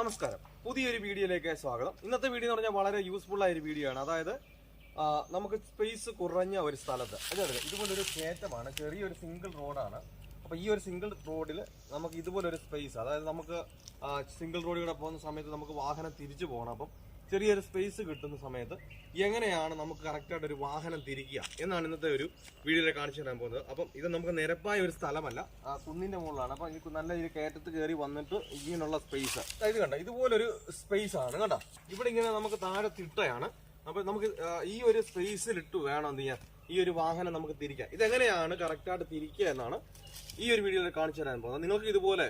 നമസ്കാരം. പുതിയൊരു വീഡിയോയിലേക്ക് സ്വാഗതം. ഇന്നത്തെ വീഡിയോ എന്ന് പറഞ്ഞാൽ വളരെ യൂസ്ഫുൾ ആയ ഒരു വീഡിയോ ആണ്. അതായത് നമുക്ക് സ്പേസ് കുറഞ്ഞ ഒരു സ്ഥലത്ത്. അതായത് ഇതുപോലൊരു കയറ്റമാണ് ചെറിയൊരു സിംഗിൾ റോഡാണ് അപ്പോൾ ഈ ഒരു സിംഗിൾ റോഡിൽ നമുക്ക് ഇതുപോലൊരു സ്പേസ് അതായത് നമുക്ക് സിംഗിൾ റോഡിലൂടെ പോകുന്ന സമയത്ത് നമുക്ക് വാഹനം തിരിച്ചു പോകണം. അപ്പം ചെറിയൊരു സ്പേസ് കിട്ടുന്ന സമയത്ത് എങ്ങനെയാണ് നമുക്ക് കറക്റ്റായിട്ട് ഒരു വാഹനം തിരിക്കുക എന്നാണ് ഇന്നത്തെ ഒരു വീഡിയോയിൽ കാണിച്ചു തരാൻ പോകുന്നത്. അപ്പം ഇത് നമുക്ക് നിരപ്പായ ഒരു സ്ഥലമല്ല. ആ കുന്നിന്റെ മുകളിലാണ്. അപ്പം ഈ നല്ല ഒരു കയറ്റത്ത് കയറി വന്നിട്ട് ഇങ്ങനെയുള്ള സ്പേസ് ഇത് കണ്ട? ഇതുപോലൊരു സ്പേസ് ആണ് കേട്ടോ. ഇവിടെ ഇങ്ങനെ നമുക്ക് താഴെ തിട്ടയാണ്. അപ്പം നമുക്ക് ഈ ഒരു സ്പേസിൽ ഇട്ട് വേണം എന്ത് ചെയ്യാൻ? ഈ ഒരു വാഹനം നമുക്ക് തിരിക്കാം ഇതെങ്ങനെയാണ് കറക്റ്റായിട്ട് തിരിക്കുക എന്നാണ് ഈ ഒരു വീഡിയോയിൽ കാണിച്ചു തരാൻ പോകുന്നത്. നിങ്ങൾക്ക് ഇതുപോലെ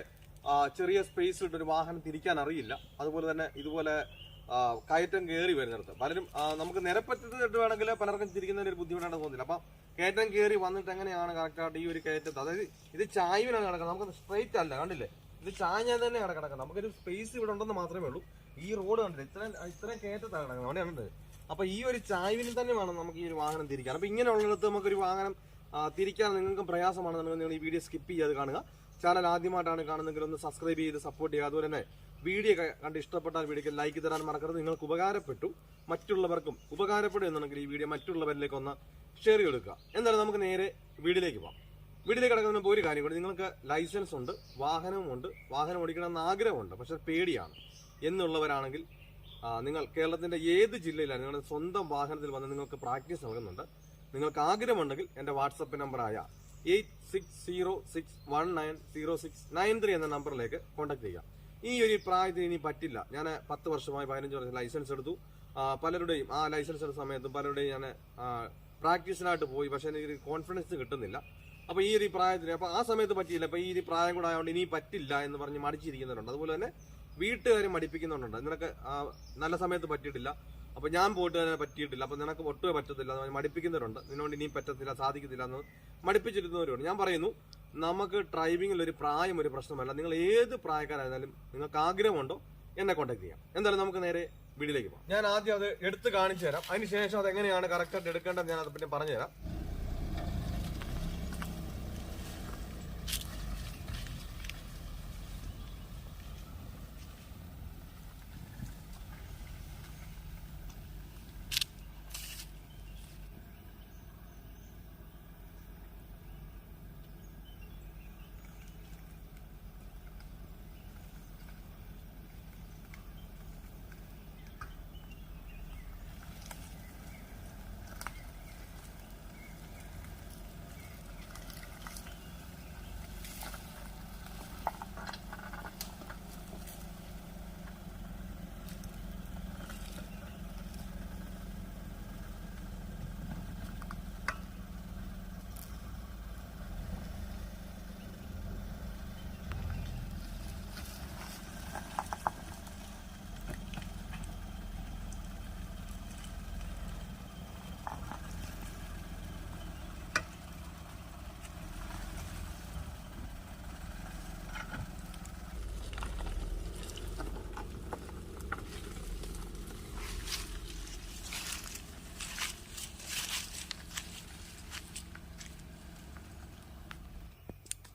ചെറിയ സ്പേസിലിട്ടൊരു വാഹനം തിരിക്കാൻ അറിയില്ല. അതുപോലെ തന്നെ ഇതുപോലെ കയറ്റം കയറി വരുന്നിടത്ത്. പലരും നമുക്ക് നിരപ്പറ്റത്തിട്ട് വേണമെങ്കിൽ പലർക്കും തിരിക്കുന്നതിന് ഒരു ബുദ്ധിമുട്ടാണ് തോന്നുന്നില്ല അപ്പം കയറ്റം കയറി വന്നിട്ട് എങ്ങനെയാണ് കറക്റ്റായിട്ട് ഈ ഒരു കയറ്റത്ത് അതായത് ഇത് ചായവിനാണ് കിടക്കുന്നത്. നമുക്ക് സ്ട്രൈറ്റ് അല്ല കണ്ടില്ലേ? ഇത് ചാഞ്ഞാൽ തന്നെയാണ് കിടക്കുന്നത്. നമുക്കൊരു സ്പേസ് ഇവിടെ ഉണ്ടെന്ന് മാത്രമേ ഉള്ളൂ. ഈ റോഡ് കണ്ടില്ല? ഇത്രയും ഇത്രയും കയറ്റത്താണ് കിടക്കുന്നത്. അവിടെ അപ്പൊ ഈ ഒരു ചായവിന് തന്നെ വേണം നമുക്ക് ഈ ഒരു വാഹനം തിരിക്കാൻ. അപ്പൊ ഇങ്ങനെയുള്ളിടത്ത് നമുക്കൊരു വാഹനം തിരിക്കാൻ നിങ്ങൾക്ക് പ്രയാസമാണെന്നുണ്ടെങ്കിൽ നിങ്ങൾ ഈ വീഡിയോ സ്കിപ്പ് ചെയ്ത് കാണുക. ചാനൽ ആദ്യമായിട്ടാണ് കാണുന്നതെങ്കിൽ ഒന്ന് സബ്സ്ക്രൈബ് ചെയ്ത് സപ്പോർട്ട് ചെയ്യുക. അതുപോലെ തന്നെ വീഡിയോ കണ്ട് ഇഷ്ടപ്പെട്ടാൽ വീഡിയോക്ക് ലൈക്ക് തരാൻ മറക്കരുത്. നിങ്ങൾക്ക് ഉപകാരപ്പെട്ടു മറ്റുള്ളവർക്കും ഉപകാരപ്പെടും എന്നുണ്ടെങ്കിൽ ഈ വീഡിയോ മറ്റുള്ളവരിലേക്ക് ഒന്ന് ഷെയർ ചെയ്ത് കൊടുക്കുക എന്തായാലും നമുക്ക് നേരെ വീഡിയോയിലേക്ക് പോകാം. വീട്ടിലേക്ക് കിടക്കുന്ന ഒരു കാര്യം കൂടി. നിങ്ങൾക്ക് ലൈസൻസ് ഉണ്ട് വാഹനവുമുണ്ട് വാഹനം ഓടിക്കണമെന്ന് ആഗ്രഹമുണ്ട് പക്ഷെ പേടിയാണ്. എന്നുള്ളവരാണെങ്കിൽ നിങ്ങൾ കേരളത്തിന്റെ ഏത് ജില്ലയിലാണ് നിങ്ങളുടെ സ്വന്തം വാഹനത്തിൽ വന്ന് നിങ്ങൾക്ക് പ്രാക്ടീസ് നൽകുന്നുണ്ട്. നിങ്ങൾക്ക് ആഗ്രഹമുണ്ടെങ്കിൽ എന്റെ വാട്സപ്പ് നമ്പറായ eight six zero six one nine zero six nine three എന്ന നമ്പറിലേക്ക് കോൺടാക്ട് ചെയ്യാം ഈ ഒരു പ്രായത്തിന് ഇനി പറ്റില്ല. ഞാൻ പത്ത് വർഷമായി പതിനഞ്ച് വർഷം ലൈസൻസ് എടുത്തു. പലരുടെയും ആ ലൈസൻസ് എടുത്ത സമയത്ത് പലരുടെയും ഞാൻ പ്രാക്ടീസിനായിട്ട് പോയി. പക്ഷെ എനിക്ക് കോൺഫിഡൻസ് കിട്ടുന്നില്ല. അപ്പോൾ ഈ ഒരു പ്രായത്തിന് അപ്പോൾ ആ സമയത്ത് പറ്റിയില്ല. അപ്പോൾ ഈ ഒരു പ്രായം കൂടെ ആയതുകൊണ്ട് ഇനി പറ്റില്ല എന്ന് പറഞ്ഞ് മടിച്ചിരിക്കുന്നവരുണ്ട്. അതുപോലെ തന്നെ വീട്ടുകാരെ മടിപ്പിക്കുന്നുണ്ട് നിനക്ക് നല്ല സമയത്ത് പറ്റിയിട്ടില്ല. അപ്പോൾ ഞാൻ പോയിട്ട് തന്നെ പറ്റിയിട്ടില്ല. അപ്പോൾ നിനക്ക് ഒട്ടുമേ പറ്റത്തില്ല എന്ന് മടിപ്പിക്കുന്നവരുണ്ട്. നിന്നോണ്ട് ഇനിയും പറ്റത്തില്ല സാധിക്കത്തില്ല എന്ന് മടിപ്പിച്ചിരുന്നവരുണ്ട് ഞാൻ പറയുന്നു നമുക്ക് ഡ്രൈവിംഗിൽ ഒരു പ്രായം ഒരു പ്രശ്നമല്ല. നിങ്ങൾ ഏത് പ്രായക്കാരായിരുന്നാലും നിങ്ങൾക്ക് ആഗ്രഹമുണ്ടോ എന്നെ കോൺടാക്ട് ചെയ്യാം. എന്തായാലും നമുക്ക് നേരെ വീട്ടിലേക്ക് പോകാം. ഞാൻ ആദ്യം അത് എടുത്ത് കാണിച്ചു തരാം അതിനുശേഷം അത് എങ്ങനെയാണ് കറക്റ്റായിട്ട് എടുക്കേണ്ടത് ഞാൻ അത് പിന്നെ പറഞ്ഞു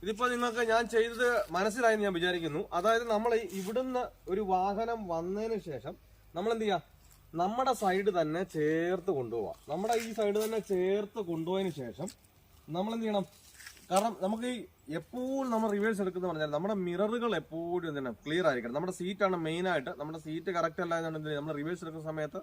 ഇതിപ്പോ നിങ്ങൾക്ക് ഞാൻ ചെയ്തത് മനസ്സിലായെന്ന് ഞാൻ വിചാരിക്കുന്നു. അതായത് നമ്മൾ ഇവിടുന്ന് ഒരു വാഹനം വന്നതിന് ശേഷം നമ്മൾ എന്ത് ചെയ്യാം? നമ്മുടെ സൈഡ് തന്നെ ചേർത്ത് കൊണ്ടുപോവാം. നമ്മുടെ ഈ സൈഡ് തന്നെ ചേർത്ത് കൊണ്ടുപോയതിന് ശേഷം നമ്മൾ എന്ത് ചെയ്യണം? കാരണം നമുക്ക് ഈ എപ്പോഴും നമ്മൾ റിവേഴ്സ് എടുക്കുന്ന പറഞ്ഞാൽ നമ്മുടെ മിററുകൾ എപ്പോഴും എന്താണ് ക്ലിയർ ആയിരിക്കണം. നമ്മുടെ സീറ്റാണ് മെയിൻ ആയിട്ട്. നമ്മുടെ സീറ്റ് കറക്റ്റ് അല്ല എന്നുണ്ടെങ്കിൽ നമ്മൾ റിവേഴ്സ് എടുക്കുന്ന സമയത്ത്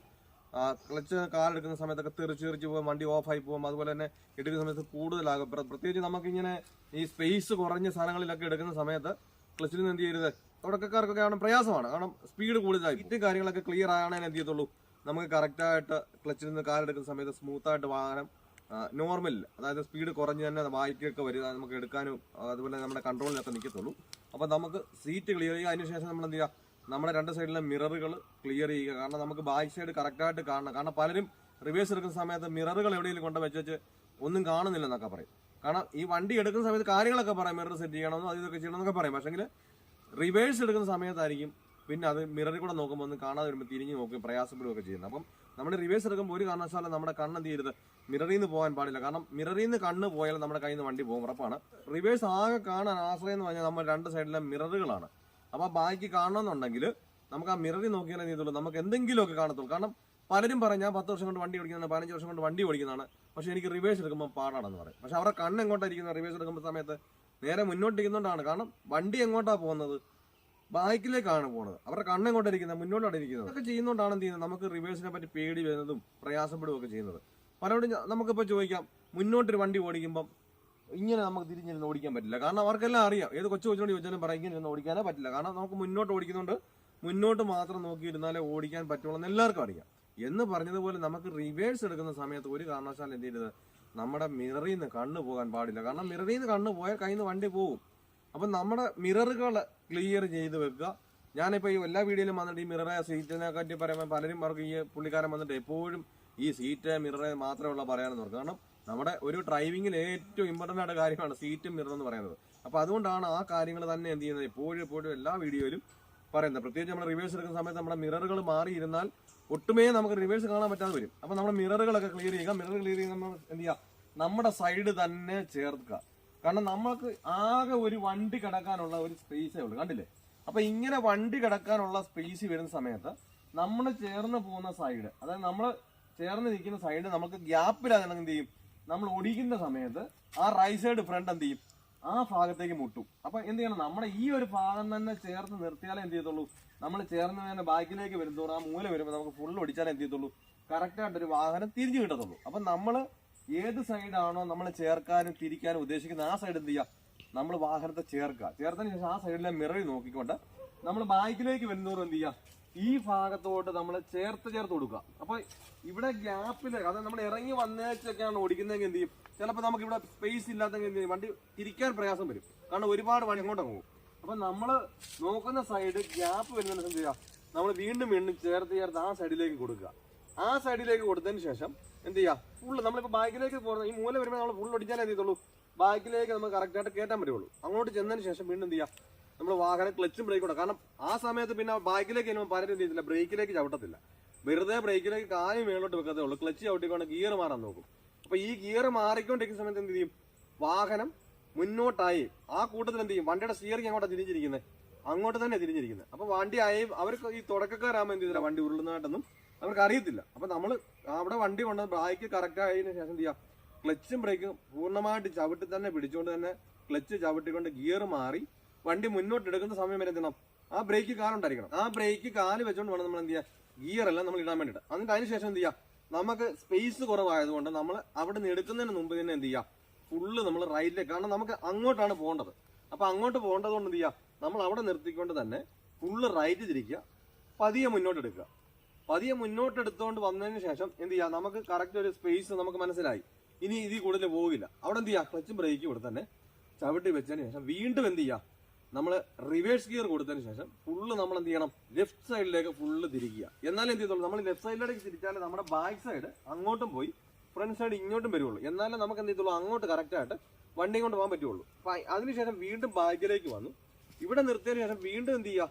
ക്ലച്ച് കാലെടുക്കുന്ന സമയത്തൊക്കെ തെറിച്ച് തെറിച്ച് പോകും വണ്ടി ഓഫ് ആയി പോകും അതുപോലെ തന്നെ എടുക്കുന്ന സമയത്ത് കൂടുതലാകും. പ്ര- പ്രത്യേകിച്ച് നമുക്കിങ്ങനെ ഈ സ്പേസ് കുറഞ്ഞ സാധനങ്ങളിലൊക്കെ എടുക്കുന്ന സമയത്ത് ക്ലച്ചിൽ നിന്ന് എന്ത് ചെയ്യരുത്? തുടക്കക്കാർക്കൊക്കെ കാരണം പ്രയാസമാണ്. കാരണം സ്പീഡ് കൂടുതലായി ഇത്തിരി കാര്യങ്ങളൊക്കെ ക്ലിയർ ആകണേ എന്ത് ചെയ്യത്തുള്ളൂ? നമുക്ക് കറക്റ്റായിട്ട് ക്ലച്ചിൽ നിന്ന് കാലെടുക്കുന്ന സമയത്ത് സ്മൂത്ത് ആയിട്ട് വാഹനം നോർമൽ അതായത് സ്പീഡ് കുറഞ്ഞ് തന്നെ വായിക്കൊക്കെ വരിക നമുക്ക് എടുക്കാനും അതുപോലെ നമ്മുടെ കൺട്രോളിലൊക്കെ നിൽക്കത്തുള്ളൂ അപ്പോൾ നമുക്ക് സീറ്റ് ക്ലിയർ ചെയ്യുക. അതിനുശേഷം നമ്മൾ എന്ത് ചെയ്യുക? നമ്മുടെ രണ്ട് സൈഡിലെ മിററുകൾ ക്ലിയർ ചെയ്യുക. കാരണം നമുക്ക് ബാക്ക് സൈഡ് കറക്റ്റായിട്ട് കാണണം. കാരണം പലരും റിവേഴ്സ് എടുക്കുന്ന സമയത്ത് മിററുകൾ എവിടെയെങ്കിലും കൊണ്ട് വെച്ച് ഒന്നും കാണുന്നില്ല എന്നൊക്കെ പറയും. കാരണം ഈ വണ്ടി എടുക്കുന്ന സമയത്ത് കാര്യങ്ങളൊക്കെ പറയാം. മിറർ സെറ്റ് ചെയ്യണമെന്നോ അത് ഇതൊക്കെ ചെയ്യണമെന്നൊക്കെ പറയും. പക്ഷേങ്കിൽ റിവേഴ്സ് എടുക്കുന്ന സമയത്തായിരിക്കും പിന്നെ അത് മിററിൽ കൂടെ നോക്കുമ്പോൾ ഒന്നും കാണാതെ വരുമ്പോൾ തിരിഞ്ഞ് നോക്കുകയും പ്രയാസപ്പെടുകയൊക്കെ ചെയ്യുന്നത്. അപ്പം നമ്മൾ റിവേഴ്സ് എടുക്കുമ്പോൾ ഒരു കാരണവശാലും നമ്മുടെ കണ്ണ് എന്ത് ചെയ്യരുത്? മിററിൽ നിന്ന് പോകാൻ പാടില്ല. കാരണം മിററിൽ നിന്ന് കണ്ണ് പോയാൽ നമ്മുടെ കയ്യിൽ നിന്ന് വണ്ടി പോകും. ഉറപ്പാണ്. റിവേഴ്സ് ആകെ കാണാൻ ആശ്രയം എന്ന് പറഞ്ഞാൽ നമ്മൾ രണ്ട് സൈഡിലെ മിററുകളാണ്. അപ്പോൾ ബാക്കി കാണണമെന്നുണ്ടെങ്കിൽ നമുക്ക് ആ മിററി നോക്കിയാലേ നീതുള്ളൂ നമുക്ക് എന്തെങ്കിലുമൊക്കെ കാണത്തുള്ളൂ. കാരണം പലരും പറയും ഞാൻ പത്ത് വർഷം കൊണ്ട് വണ്ടി ഓടിക്കുന്നതാണ് പതിനഞ്ച് വർഷം കൊണ്ട് വണ്ടി ഓടിക്കുന്നതാണ്. പക്ഷെ എനിക്ക് റിവേഴ്സ് എടുക്കുമ്പോൾ പാടാണെന്ന് പറയും. പക്ഷെ അവരുടെ കണ്ണ് എങ്ങോട്ടായിരിക്കുന്ന റിവേഴ്സ് എടുക്കുമ്പോൾ സമയത്ത് നേരെ മുന്നോട്ടിരിക്കുന്നതുകൊണ്ടാണ് കാരണം വണ്ടി എങ്ങോട്ടാണ് പോകുന്നത്? ബാക്കിലേക്കാണ് പോകുന്നത്. അവരുടെ കണ്ണ് എങ്ങോട്ടായിരിക്കുന്നത് മുന്നോട്ടാണ് ഇരിക്കുന്നത്. അതൊക്കെ ചെയ്യുന്നതുകൊണ്ടാണ് എന്ത് ചെയ്യുന്നത്? നമുക്ക് റിവേഴ്സിനെ പറ്റി പേടി വരുന്നതും പ്രയാസപ്പെടുകയൊക്കെ ചെയ്യുന്നത്. പലരോടും നമുക്കിപ്പോൾ ചോദിക്കാം മുന്നോട്ടൊരു വണ്ടി ഓടിക്കുമ്പം ഇങ്ങനെ നമുക്ക് തിരിഞ്ഞിരുന്ന് ഓടിക്കാൻ പറ്റില്ല. കാരണം അവർക്കെല്ലാം അറിയാം. ഏത് കൊച്ചു കൊച്ചിനോട് ചോദിച്ചാലും പറയാം ഇങ്ങനെ ഇരുന്ന് ഓടിക്കാനേ പറ്റില്ല. കാരണം നമുക്ക് മുന്നോട്ട് ഓടിക്കുന്നുണ്ട്. മുന്നോട്ട് മാത്രം നോക്കിയിരുന്നാലേ ഓടിക്കാൻ പറ്റുള്ളൂ എന്ന് എല്ലാവർക്കും അറിയാം. എന്ന് പറഞ്ഞതുപോലെ നമുക്ക് റിവേഴ്സ് എടുക്കുന്ന സമയത്ത് ഒരു കാരണവശാലും എന്ത് ചെയ്യരുത്. നമ്മുടെ മിററിൽ നിന്ന് കണ്ണ് പോകാൻ പാടില്ല. കാരണം മിററിൽ നിന്ന് കണ്ണ് പോയാൽ കയ്യിൽ നിന്ന് വണ്ടി പോകും. അപ്പം നമ്മുടെ മിററുകൾ ക്ലിയർ ചെയ്ത് വെക്കുക. ഞാനിപ്പോൾ ഈ എല്ലാ വീഡിയോയിലും വന്നിട്ട് ഈ മിററെ സീറ്റിനെ പറ്റി പറയുമ്പോൾ പലരും അവർക്ക് ഈ പുള്ളിക്കാരൻ വന്നിട്ട് എപ്പോഴും ഈ സീറ്റ് മിററെ മാത്രമുള്ള പറയാനെന്ന് പറഞ്ഞു കാരണം നമ്മുടെ ഒരു ഡ്രൈവിങ്ങിൽ ഏറ്റവും ഇമ്പോർട്ടന്റ് ആയിട്ട് കാര്യമാണ് സീറ്റും മിറർ എന്ന് പറയുന്നത്. അപ്പോൾ അതുകൊണ്ടാണ് ആ കാര്യങ്ങൾ തന്നെ എന്ത് ചെയ്യുന്നത്? എപ്പോഴും എപ്പോഴും എല്ലാ വീഡിയോയിലും പറയുന്നത്. പ്രത്യേകിച്ച് നമ്മൾ റിവേഴ്സ് എടുക്കുന്ന സമയത്ത് നമ്മുടെ മിററുകൾ മാറിയിരുന്നാൽ ഒട്ടുമേ നമുക്ക് റിവേഴ്സ് കാണാൻ പറ്റാതെ വരും. അപ്പോൾ നമ്മുടെ മിററുകളൊക്കെ ക്ലിയർ ചെയ്യുക. മിറർ ക്ലിയർ ചെയ്യുന്ന നമ്മൾ എന്ത് ചെയ്യുക? നമ്മുടെ സൈഡ് തന്നെ ചേർക്കുക. കാരണം നമുക്ക് ആകെ ഒരു വണ്ടി കിടക്കാനുള്ള ഒരു സ്പേസേ ഉള്ളൂ. കണ്ടില്ലേ? അപ്പോൾ ഇങ്ങനെ വണ്ടി കിടക്കാനുള്ള സ്പേസ് വരുന്ന സമയത്ത് നമ്മൾ ചേർന്ന് പോകുന്ന സൈഡ് അതായത് നമ്മൾ ചേർന്ന് നിൽക്കുന്ന സൈഡ് നമുക്ക് ഗ്യാപ്പില്ലാതെ എന്ത് ചെയ്യും? നമ്മൾ ഓടിക്കുന്ന സമയത്ത് ആ റൈറ്റ് സൈഡ് ഫ്രണ്ട് എന്ത് ചെയ്യും? ആ ഭാഗത്തേക്ക് മുട്ടും. അപ്പൊ എന്ത് ചെയ്യണം? നമ്മുടെ ഈ ഒരു ഭാഗം തന്നെ ചേർന്ന് നിർത്തിയാലേ എന്ത് ചെയ്യത്തുള്ളൂ? നമ്മൾ ചേർന്ന് തന്നെ ബാക്കിലേക്ക് വരുന്നതോറും ആ മൂല വരുമ്പോൾ നമുക്ക് ഫുൾ ഓടിച്ചാലേ എന്ത് ചെയ്യത്തുള്ളൂ? കറക്റ്റ് ആയിട്ടൊരു വാഹനം തിരിഞ്ഞു കിട്ടത്തുള്ളൂ. അപ്പൊ നമ്മൾ ഏത് സൈഡാണോ നമ്മൾ ചേർക്കാനും തിരിക്കാനും ഉദ്ദേശിക്കുന്ന ആ സൈഡ് എന്ത് ചെയ്യുക നമ്മൾ വാഹനത്തെ ചേർക്കുക. ചേർത്തതിന് ശേഷം ആ സൈഡിലെ മിററിൽ നോക്കിക്കൊണ്ട് നമ്മൾ ബാക്കിലേക്ക് വരുന്നതോറും എന്ത് ചെയ്യുക ഈ ഭാഗത്തോട്ട് നമ്മൾ ചേർത്ത് ചേർത്ത് കൊടുക്കുക. അപ്പൊ ഇവിടെ ഗ്യാപ്പിൽ അതായത് നമ്മൾ ഇറങ്ങി വന്നേച്ചൊക്കെയാണ് ഓടിക്കുന്നതെങ്കിൽ എന്ത് ചെയ്യും? ചിലപ്പോൾ നമുക്ക് ഇവിടെ സ്പേസ് ഇല്ലാത്തെങ്കിൽ എന്ത് ചെയ്യും? വണ്ടി തിരിക്കാൻ പ്രയാസം വരും. കാരണം ഒരുപാട് വണ്ടി ഇങ്ങോട്ട് പോകും. അപ്പൊ നമ്മൾ നോക്കുന്ന സൈഡ് ഗ്യാപ്പ് വരുന്നതിന് എന്ത് ചെയ്യുക? നമ്മൾ വീണ്ടും വീണ്ടും ചേർത്ത് ചേർത്ത് ആ സൈഡിലേക്ക് കൊടുക്കുക. ആ സൈഡിലേക്ക് കൊടുത്തതിന് ശേഷം എന്ത് ചെയ്യുക? ഫുള്ള് നമ്മളിപ്പോൾ ബാക്കിലേക്ക് പോകുന്ന ഈ മൂല വരുമ്പോൾ നമ്മൾ ഫുൾ ഒടിച്ചാലേ എന്ത് ചെയ്തുള്ളൂ ബാക്കിലേക്ക് നമുക്ക് കറക്റ്റായിട്ട് കയറ്റാൻ പറ്റുള്ളൂ. അങ്ങോട്ട് ചെന്നതിന് ശേഷം വീണ്ടും എന്ത് ചെയ്യുക? നമ്മൾ വാഹനം ക്ലച്ചും ബ്രേക്കും ഇടാം കാരണം ആ സമയത്ത് പിന്നെ ബാക്കിലേക്ക് ഇനി പലരും ചെയ്തില്ല ബ്രേക്കിലേക്ക് ചവിട്ടത്തില്ല. വെറുതെ ബ്രേക്കിലേക്ക് കാര്യം മേളോട്ട് വെക്കത്തേ ഉള്ളൂ. ക്ലച്ച് ചവിട്ടിക്കൊണ്ട് ഗിയർ മാറാൻ നോക്കും. അപ്പൊ ഈ ഗിയർ മാറിക്കൊണ്ടിരിക്കുന്ന സമയത്ത് എന്ത് ചെയ്യും? വാഹനം മുന്നോട്ടായി. ആ കൂട്ടത്തിൽ എന്ത് ചെയ്യും? വണ്ടിയുടെ സ്റ്റിയറിംഗ് അങ്ങോട്ട് തിരിഞ്ഞിരിക്കുന്നത് അങ്ങോട്ട് തന്നെ തിരിഞ്ഞിരിക്കുന്നത് അപ്പൊ വണ്ടി ആയി അവർക്ക് ഈ തുടക്കക്കാരാകുമ്പോൾ എന്ത് ചെയ്തില്ല? വണ്ടി ഉരുളുന്നതായിട്ടൊന്നും അവർക്ക് അറിയത്തില്ല. അപ്പൊ നമ്മൾ അവിടെ വണ്ടി കൊണ്ട് ബ്രേക്ക് കറക്റ്റ് ആയതിനു ശേഷം എന്ത് ചെയ്യാം? ക്ലച്ചും ബ്രേക്കും പൂർണമായിട്ട് ചവിട്ടി തന്നെ പിടിച്ചുകൊണ്ട് തന്നെ ക്ലച്ച് ചവിട്ടിക്കൊണ്ട് ഗിയർ മാറി വണ്ടി മുന്നോട്ട് എടുക്കുന്ന സമയം വരെ എന്ത് ചെയ്യണം ആ ബ്രേക്ക് കാലുണ്ടായിരിക്കണം. ആ ബ്രേക്ക് കാൽ വെച്ചുകൊണ്ട് വേണം നമ്മൾ എന്ത് ചെയ്യുക ഗിയർ എല്ലാം നമ്മൾ ഇടാൻ വേണ്ടിയിട്ട്. എന്നിട്ട് അതിന് ശേഷം എന്ത് ചെയ്യാം നമുക്ക് സ്പേസ് കുറവായതുകൊണ്ട് നമ്മൾ അവിടെ നിന്ന് എടുക്കുന്നതിന് മുമ്പ് തന്നെ എന്ത് ചെയ്യാം ഫുള്ള് നമ്മൾ റൈറ്റിലേക്ക് കാരണം നമുക്ക് അങ്ങോട്ടാണ് പോകേണ്ടത്. അപ്പൊ അങ്ങോട്ട് പോകേണ്ടത് കൊണ്ട് എന്ത് ചെയ്യാം നമ്മൾ അവിടെ നിർത്തിക്കൊണ്ട് തന്നെ ഫുള്ള് റൈറ്റ് തിരിക്കുക. പതിയെ മുന്നോട്ട് എടുക്കുക. പതിയെ മുന്നോട്ട് എടുത്തുകൊണ്ട് വന്നതിന് ശേഷം എന്ത് ചെയ്യാം നമുക്ക് കറക്റ്റ് ഒരു സ്പേസ് നമുക്ക് മനസ്സിലായി. ഇനി ഇതിൽ കൂടുതൽ പോകില്ല അവിടെ എന്ത് ചെയ്യാം ക്ലച്ചും ബ്രേക്കും ഇവിടെ തന്നെ ചവിട്ടി വെച്ചതിന് ശേഷം വീണ്ടും എന്ത് ചെയ്യാം നമ്മൾ റിവേഴ്സ് ഗിയർ കൊടുത്തതിന് ശേഷം ഫുള്ള് നമ്മൾ എന്ത് ചെയ്യണം? ലെഫ്റ്റ് സൈഡിലേക്ക് ഫുള്ള് തിരിക്കുക. എന്നാലും എന്ത് ചെയ്തോളൂ നമ്മൾ ലെഫ്റ്റ് സൈഡിലേക്ക് തിരിച്ചാൽ നമ്മുടെ ബാക്ക് സൈഡ് അങ്ങോട്ടും പോയി ഫ്രണ്ട് സൈഡ് ഇങ്ങോട്ടും വരുള്ളൂ എന്നാലും നമുക്ക് എന്ത് ചെയ്തോളൂ അങ്ങോട്ട് കറക്റ്റായിട്ട് വണ്ടി കൊണ്ട് പോകാൻ പറ്റുള്ളൂ. അപ്പം അതിനുശേഷം വീണ്ടും ബാക്കിലേക്ക് വന്നു. ഇവിടെ നിർത്തിയതിന് ശേഷം വീണ്ടും എന്ത് ചെയ്യുക?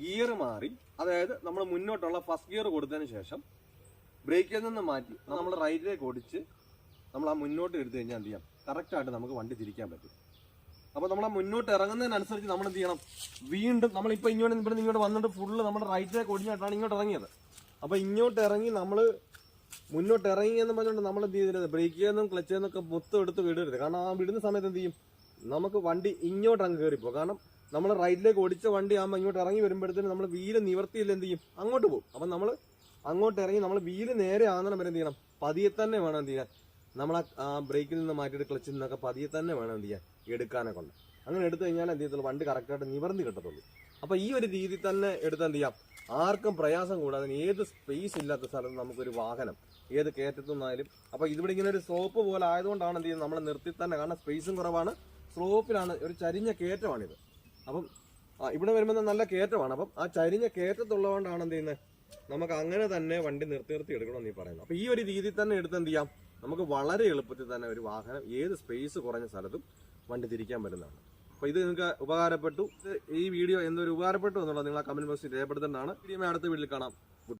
ഗിയർ മാറി. അതായത് നമ്മൾ മുന്നോട്ടുള്ള ഫസ്റ്റ് ഗിയർ കൊടുത്തതിന് ശേഷം ബ്രേക്കിൽ നിന്ന് മാറ്റി നമ്മൾ റൈറ്റിലേക്ക് ഓടിച്ച് നമ്മൾ ആ മുന്നോട്ട് എടുത്തു കഴിഞ്ഞാൽ എന്ത് ചെയ്യാം? കറക്റ്റായിട്ട് നമുക്ക് വണ്ടി തിരിക്കാൻ പറ്റും. അപ്പൊ നമ്മൾ മുന്നോട്ട് ഇറങ്ങുന്നതിനനുസരിച്ച് നമ്മൾ എന്ത് ചെയ്യണം? വീണ്ടും നമ്മൾ ഇപ്പൊ ഇങ്ങോട്ട് ഇവിടെ ഇങ്ങോട്ട് വന്നിട്ട് ഫുള്ള് നമ്മുടെ റൈറ്റിലേക്ക് ഒടിഞ്ഞിട്ടാണ് ഇങ്ങോട്ട് ഇറങ്ങിയത്. അപ്പൊ ഇങ്ങോട്ട് ഇറങ്ങി നമ്മൾ മുന്നോട്ട് ഇറങ്ങി എന്ന് പറഞ്ഞുകൊണ്ട് നമ്മൾ എന്ത് ചെയ്തിരുന്നത് ബ്രേക്കിൽ നിന്നും ക്ലച്ചിൽ നിന്നൊക്കെ മൊത്തം എടുത്ത് വിടരുത്. കാരണം ആ വിടുന്ന സമയത്ത് എന്ത് ചെയ്യും? നമുക്ക് വണ്ടി ഇങ്ങോട്ട് അങ്ങ് കയറിപ്പോ കാരണം നമ്മൾ റൈറ്റിലേക്ക് ഓടിച്ച വണ്ടി ആകുമ്പോൾ ഇങ്ങോട്ട് ഇറങ്ങി വരുമ്പോഴത്തേനും നമ്മൾ വീൽ നിവർത്തിയില്ല എന്ത് ചെയ്യും? അങ്ങോട്ട് പോകും. അപ്പം നമ്മൾ അങ്ങോട്ട് ഇറങ്ങി നമ്മൾ വീൽ നേരെ ആകുന്ന വരെ എന്ത് ചെയ്യണം? പതിയെ തന്നെ വേണം എന്ത് ചെയ്യാൻ. നമ്മൾ ആ ബ്രേക്കിൽ നിന്ന് മാറ്റിയിട്ട് ക്ലച്ചിൽ നിന്നൊക്കെ പതിയെ തന്നെ വേണം എന്ത് ചെയ്യാൻ. എടുക്കാനെ കൊണ്ട് അങ്ങനെ എടുത്തു കഴിഞ്ഞാൽ എന്ത് ചെയ്യത്തുള്ളൂ? വണ്ടി കറക്റ്റായിട്ട് നിവർന്ന് കിട്ടത്തുള്ളൂ. അപ്പൊ ഈ ഒരു രീതി തന്നെ എടുത്ത് എന്ത് ചെയ്യാം? ആർക്കും പ്രയാസം കൂടാതെ ഏത് സ്പേസ് ഇല്ലാത്ത സ്ഥലത്ത് നമുക്കൊരു വാഹനം ഏത് കയറ്റത്തുനിന്നായാലും അപ്പൊ ഇതിവിടെ ഇങ്ങനെ ഒരു സ്ലോപ്പ് പോലെ ആയതുകൊണ്ടാണ് എന്ത് ചെയ്യുന്നത്? നമ്മളെ നിർത്തി തന്നെ കാരണം സ്പേസും കുറവാണ്. സ്ലോപ്പിലാണ് ഒരു ചരിഞ്ഞ കയറ്റമാണിത്. അപ്പം ഇവിടെ വരുമ്പോൾ നല്ല കയറ്റമാണ്. അപ്പം ആ ചരിഞ്ഞ കയറ്റത്തുള്ളതുകൊണ്ടാണ് എന്ത് ചെയ്യുന്നത്? നമുക്ക് അങ്ങനെ തന്നെ വണ്ടി നിർത്തി നിർത്തി എടുക്കണമെന്ന് ഈ പറയുന്നത്. അപ്പൊ ഈ ഒരു രീതിയിൽ തന്നെ എടുത്ത് എന്ത് ചെയ്യാം? നമുക്ക് വളരെ എളുപ്പത്തിൽ തന്നെ ഒരു വാഹനം ഏത് സ്പേസ് കുറഞ്ഞ സ്ഥലത്തും വണ്ടി തിരിക്കാൻ പറ്റുന്നതാണ് അപ്പോൾ ഇത് നിങ്ങൾക്ക് ഉപകാരപ്പെട്ടു. ഈ വീഡിയോ എന്തൊരു ഉപകാരപ്പെട്ടു എന്നുള്ളത് നിങ്ങൾ കമന്റ് ബോക്സിൽ രേഖപ്പെടുത്തേണ്ടതാണ്. വീഡിയോ അടുത്ത വീട്ടിൽ കാണാം.